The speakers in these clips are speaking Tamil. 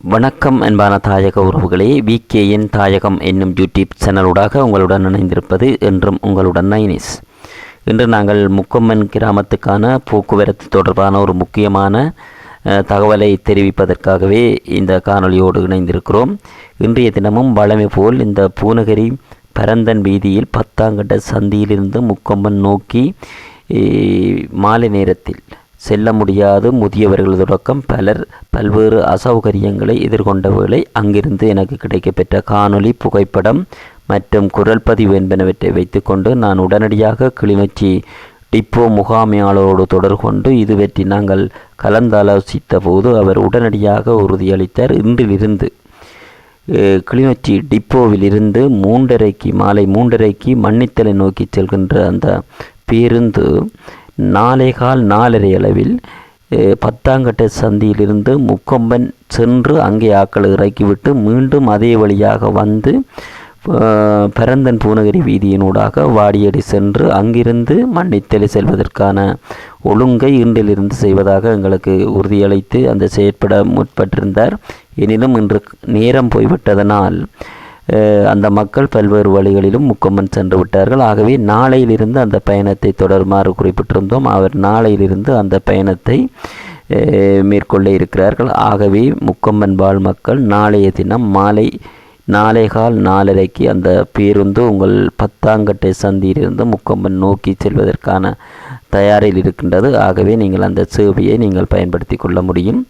வணக்கம் அன்பான தாயக உறவுகளே விகேஎன் தாயகம் என்னும் யூடியூப் சேனலூடாக உங்களுடன் இணைந்திருப்பது என்றும் உங்களுடன் நைனிஸ் இன்று நாங்கள் முக்கம்மன் கிராமத்துக்கான போக்குவரத்து தொடர்பான ஒரு முக்கியமான தகவலை தெரிவிப்பதற்காகவே இந்த காணொளியோடு இணைந்திருக்கிறோம். இன்றைய தினமும் வழமை போல் இந்த பூநகரி பரந்தன் வீதியில் பத்தாங்கட்ட சந்தியிலிருந்து முக்கொம்பன் நோக்கி மாலை நேரத்தில் செல்ல முடியாது. முதியவர்கள் தொடக்கம் பலர் பல்வேறு அசௌகரியங்களை எதிர்கொண்ட வேளை அங்கிருந்து எனக்கு கிடைக்கப்பெற்ற காணொளி புகைப்படம் மற்றும் குரல் பதிவு என்பனவற்றை வைத்துக்கொண்டு நான் உடனடியாக கிளிநொச்சி டிப்போ முகாமையாளரோடு தொடர்பு கொண்டு இது பற்றி நாங்கள் கலந்தாலோசித்த போது அவர் உடனடியாக உறுதியளித்தார். இன்றிலிருந்து கிளிநொச்சி டிப்போவிலிருந்து மூன்றரைக்கு மாலை மூன்றரைக்கு மன்னித்தலை நோக்கி செல்கின்ற அந்த பேருந்து நாளை கால் நாலரை அளவில் அஹ், பத்தாங்கட்ட சந்தியிலிருந்து முக்கொம்பன் சென்று அங்கே ஆக்களை இறக்கிவிட்டு மீண்டும் அதே வழியாக வந்து பரந்தன் பூநகரி வீதியினூடாக வாடியடி சென்று அங்கிருந்து மன்னித்தலை செல்வதற்கான ஒழுங்கை இன்றிலிருந்து செய்வதாக எங்களுக்கு உறுதியளித்து அந்த செயற்பட முற்பட்டிருந்தார். எனினும் இன்று நேரம் போய்விட்டதனால் அந்த மக்கள் பல்வேறு வழிகளிலும் முக்கொம்பன் சென்று விட்டார்கள். ஆகவே நாளையிலிருந்து அந்த பயணத்தை தொடருமாறு குறிப்பிட்டிருந்தோம். அவர் நாளையிலிருந்து அந்த பயணத்தை மேற்கொள்ள இருக்கிறார்கள். ஆகவே முக்கம்மன் வாழ் மக்கள் நாளைய தினம் மாலை நாளை கால் நாலரைக்கு அந்த பேருந்து உங்கள் பத்தாங்கட்டை சந்தியிலிருந்து முக்கொம்பன் நோக்கி செல்வதற்கான தயாரில் இருக்கின்றது. ஆகவே நீங்கள் அந்த சேவையை நீங்கள் பயன்படுத்தி கொள்ள முடியும்.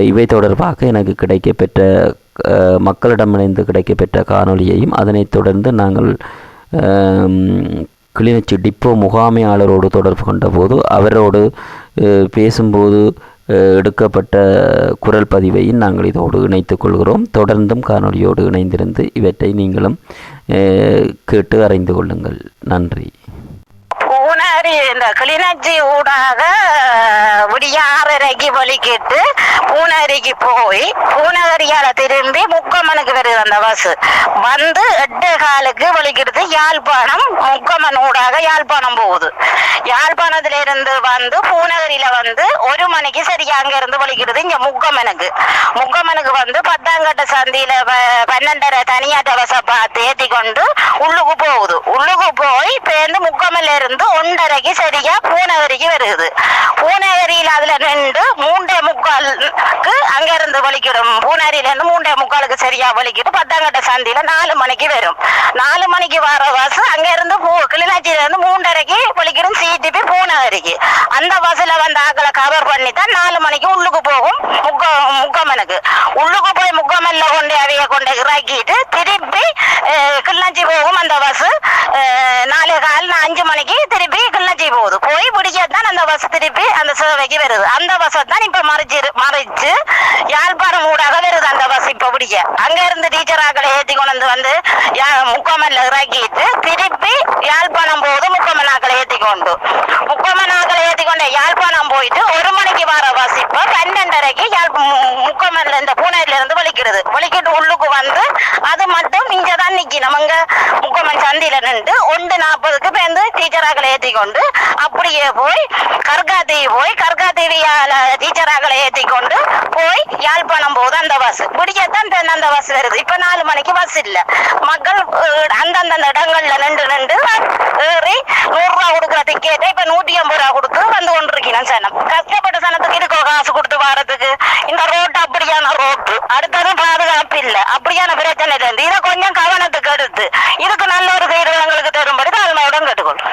இவை தொடர்பாக எனக்கு கிடைக்கப்பெற்ற மக்களிடமிருந்து கிடைக்கப்பெற்ற காணொளியையும் அதனைத் தொடர்ந்து நாங்கள் கிளிநொச்சி டிப்போ முகாமையாளரோடு தொடர்பு கொண்டபோது அவரோடு பேசும்போது எடுக்கப்பட்ட குரல் பதிவையும் நாங்கள் இதோடு இணைத்துக் கொள்கிறோம். தொடர்ந்தும் காணொளியோடு இணைந்திருந்து இவற்றை நீங்களும் கேட்டு அறிந்து கொள்ளுங்கள். நன்றி. பூனாரி இந்த கிளிநொச்சி ஊடாக விடியாறரைக்கு வலிக்கிட்டு பூனகரிக்கு போய் பூநகரியால திரும்பி முக்கம்மனுக்கு வருது அந்த பஸ். வந்து எட்டு காலுக்கு வலிக்கிறது யாழ்ப்பாணம் முக்கம்மன் ஊடாக யாழ்ப்பாணம் போகுது. யாழ்ப்பாணத்துல இருந்து வந்து பூநகரியில வந்து ஒரு மணிக்கு சரியா அங்க இருந்து வலிக்கிறது இங்க முக்கம்மனுக்கு. முக்கம்மனுக்கு வந்து பத்தாங்கட்ட சந்தியில பன்னெண்டரை தனியாட்ட பஸ்ஸை பார்த்து ஏத்தி கொண்டு உள்ளுக்கு போகுது. உள்ளுக்கு போய் பேருந்து முக்கமல்ல இருந்து ஒன்றரை ஒன்றரைக்கு சரியா பூநகரிக்கு வருது பூநகரியில் அதுல நின்று மூன்றே முக்காலுக்கு அங்க இருந்து வலிக்கிடும். பூநகரியில இருந்து மூன்றே முக்காலுக்கு சரியா வலிக்கிட்டு பத்தாங்கட்ட சந்தியில நாலு மணிக்கு வரும். நாலு மணிக்கு வர பஸ் அங்க இருந்து பூ கிளிநாச்சியில இருந்து மூன்றரைக்கு வலிக்கிடும் சிடிபி பூநகரிக்கு அந்த பஸ்ல வந்து ஆக்களை கவர் பண்ணி தான் நாலு மணிக்கு உள்ளுக்கு போகும். முக்க முக்கமனுக்கு உள்ளுக்கு போய் முக்கமல்ல கொண்டு அவைய கொண்டு இறக்கிட்டு திருப்பி அஹ், கிளிநொச்சி போகும் அந்த பஸ் நாலு கால் அஞ்சு மணிக்கு திருப்பி கிளிநொச்சி போகுது போய் பிடிக்கத்தான் அந்த பஸ் திருப்பி அந்த சேவைக்கு வருது. அந்த பஸ்ஸை தான் இப்ப மறைச்சு மறைச்சு யாழ்ப்பாணம் ஊடாக வருது அந்த பஸ் இப்ப பிடிக்க அங்க இருந்து டீச்சர் ஆக்களை கொண்டு வந்து வந்து யா- இறக்கிட்டு திருப்பி யாழ்ப்பாணம் போகுது முக்கமன் ஆக்களை ஏத்தி கொண்டு. முக்கமன் ஆக்களை ஏத்தி கொண்டு யாழ்ப்பாணம் போயிட்டு ஒரு மணிக்கு வர பஸ் இப்ப பன்னெண்டரைக்கு யாழ் இந்த பூனேரில இருந்து வலிக்கிறது. வலிக்கிட்டு உள்ளுக்கு வந்து அது மட்டும் இங்க தான் நிக்கணும். அங்க முக்கோமன் சந்தியில் நின்று ஒன்று நாற்பதுக்கு பேருந்து டீச்சராக்களை ஏத்தி கொண்டு அப்படியே போய் கர்காதேவி போய் கர்காத்தேவியால டீச்சராக ஏத்தி கொண்டு போய் யாழ்ப்பாணம் போகுது அந்த பஸ் பிடிக்கத்தான் தென் அந்த பஸ் வருது. இப்போ நாலு மணிக்கு பஸ் இல்லை. மக்கள் அந்தந்த இடங்கள்ல நின்று நின்று ஏறி நூறுரூவா கொடுக்குற டிக்கெட்டை இப்ப ஐம்பது ரூபா கொடுத்து வந்து கொண்டிருக்கணும் சனம். கஷ்டப்பட்ட சனத்துக்கு இருக்கோ காசு கொடுத்து வாரத்துக்கு. இந்த ரோட்டு அப்படியான ரோட்டு அடுத்தது பாதுகாப்பு இல்லை. அப்படியான பிரச்சனை இருந்து. இதை கொஞ்சம் கவனத்துக்கு எடுத்து இதுக்கு நல்ல ஒரு தீர்வு எங்களுக்கு தரும்படி தாழ்மையுடன் கேட்டுக்கொள்றோம்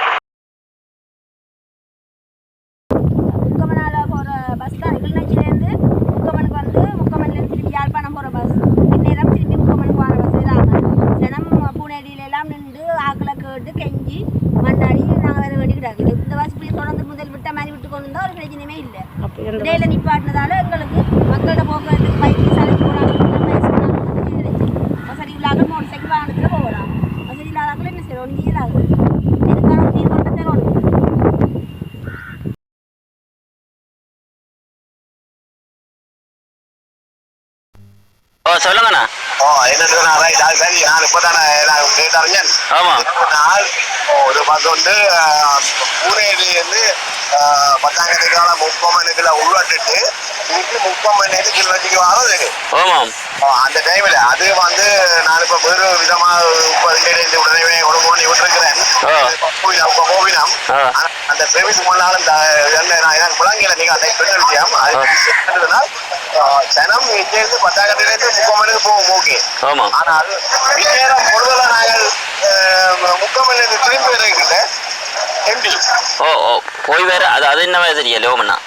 முக்கமனால போகிற பஸ் தான் கிளிநொச்சியிலேருந்து முக்கமனுக்கு வந்து முக்கமன்லேருந்து திருப்பி யாழ்ப்பாணம் போகிற பஸ் இந்நேரம் திருப்பி முக்கமனுக்கு வர பஸ் இல்லாமல் ஜனம் பூனேரியில எல்லாம் நின்று ஆக்களை கேட்டு கெஞ்சி மண்டாடி நாங்கள் வேறு வேண்டி கிடக்குது இந்த பஸ் இப்படி தொடர்ந்து முதல் விட்ட மாதிரி விட்டு கொண்டு வந்தால் ஒரு பிரச்சனையுமே இல்லை இடையில நிப்பாட்டினதால எங்களுக்கு மக்களோட போக்குவரத்துக்கு பைக்கு சளைச்சு போகிறாங்க வசதி இல்லாத மோட்டர் சைக்கிள் வாகனத்தில் போகலாம் வசதி இல்லாதாக்கள் என்ன செய்யணும் ஒன்றும் இல்லாது இதுக்கான தீர்வு மட்டும் தரணும் ஓ சொல்லுங்கண்ணா ஓ என்னது நான் ரைட் அது சரி நான் இப்போ தானே நான் கேட்டறிஞன் ஆமா. நாள் ஒரு பஸ் வந்து பூனேரிலேருந்து பத்தாங்கத்துக்கான முப்பமனுக்குள்ள உள்ளிட்டு இன்னைக்கு முப்பமணிக்கு கிளர்ச்சிக்கு வர்றது. ஆமாம் அந்த டைம்ல அது வந்து நான் இப்ப வேறு விதமா இப்ப இருந்து உடனே பண்ணி விட்டுருக்கிறேன். இப்ப போவினம் அந்த சர்வீஸ் முன்னாலும் நான் விளங்கல நீங்க அந்த பெண் விஷயம் அது ஆ. என்னதுன்னா, ஆ, ஜனம் இங்க இருந்து பத்தாக்கட்டில இருந்து முக்கால் மணிக்கு போவோம் ஓகே ஆனால் பின்னேரம் பொழுதுல நாங்கள் இருந்து திரும்பி எம்பி ஓ ஓ போய் வேற அது அது என்ன தெரியல ஓமண்ணா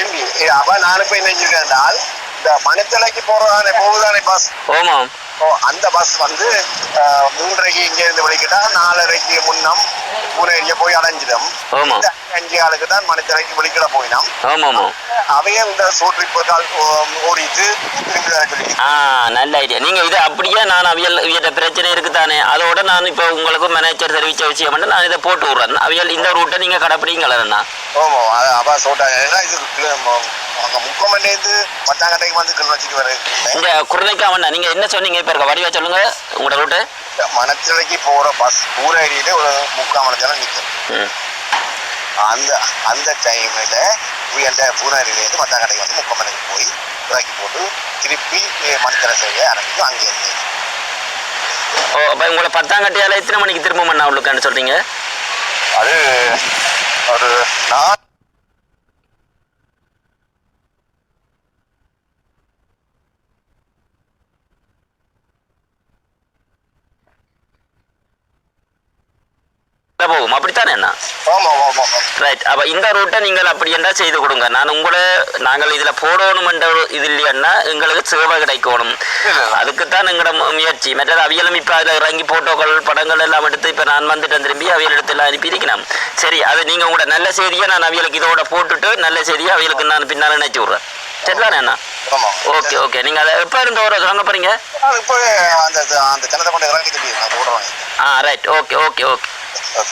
எம்பி அப்ப நான் இப்ப என்ன செஞ்சிருக்கேன் இந்த மணித்தலைக்கு போறதானே போகுதானே பஸ் ஓமாம் ஓ அந்த பஸ் வந்து மூன்றரைக்கு இங்க இருந்து வெளிக்கிட்டா நாலரைக்கு முன்னம் பூனேரியை போய் அடைஞ்சிடும். அஞ்சு ஆளுக்கு தான் மணித்தரைக்கு வெளிக்கிட போயினோம் அவையும் இந்த ரிப்போர்ட்டால் ஓடிட்டு நல்ல ஐடியா நீங்க இது அப்படியே நான் அவியல் இவற்ற பிரச்சனை இருக்குதானே? அதோட நான் இப்போ உங்களுக்கு மேனேஜர் தெரிவிச்ச விஷயம் நான் இதை போட்டு விடுறேன். அவியல் இந்த ரூட்டை நீங்க கடைப்பிடிங்களா ஓமோ அப்பா சொல்லிட்டாங்க. ஏன்னா இது அங்கே முக்கமண்டேந்து பத்தாங்கட்டைக்கு வந்து கிளர்ச்சிக்கு வர இந்த குருணைக்காமண்ணா நீங்க என்ன சொன்னீங்க? இப்போ இருக்க வடிவா சொல்லுங்க. உங்களோட ரூட்டு மணச்சிலைக்கு போற பஸ் ஊரேரியில ஒரு முக்கால் மணி நேரம் நிற்கும் அந்த அந்த டைமில் அந்த பூனாரிலேருந்து மத்தாங்கடைக்கு வந்து முக்கமனுக்கு போய் இறக்கி போட்டு திருப்பி மணித்தர செய்ய ஆரம்பிக்கும் அங்கேருந்து ஓ அப்போ உங்களை பத்தாங்கட்டியால எத்தனை மணிக்கு திரும்ப பண்ணா உள்ளுக்கான்னு சொல்றீங்க? அது ஒரு நான் போகும். அப்படித்தானே என்ன ரைட் அப்போ இந்த ரூட்டை நீங்கள் அப்படி என்ன செய்து கொடுங்க. நான் உங்களை நாங்கள் இதில் போடணுமென்ற ஒரு இது இல்லையான்னா எங்களுக்கு சேவை கிடைக்கணும். அதுக்குத்தான் எங்களோட முயற்சி. மற்றது அவியலும் இப்போ அதில் இறங்கி போட்டோக்கள் படங்கள் எல்லாம் எடுத்து இப்போ நான் வந்துட்டேன் திரும்பி அவியல் எடுத்து எல்லாம் அனுப்பியிருக்கிறேன் சரி அது நீங்கள் உங்களோட நல்ல செய்தியை நான் அவியலுக்கு இதோட போட்டுட்டு நல்ல செய்தியை அவியலுக்கு நான் பின்னால் நினைச்சு விட்றேன். சரிதானே அண்ணா? ஓகே ஓகே நீங்கள் அதை எப்போ இருந்த ஒரு வாங்க போகிறீங்க அது இப்போ அந்த அந்த ஜனத்தை கொண்டு இறங்கி திரும்பி நான் போடுறேன். ஆ right okay okay okay okay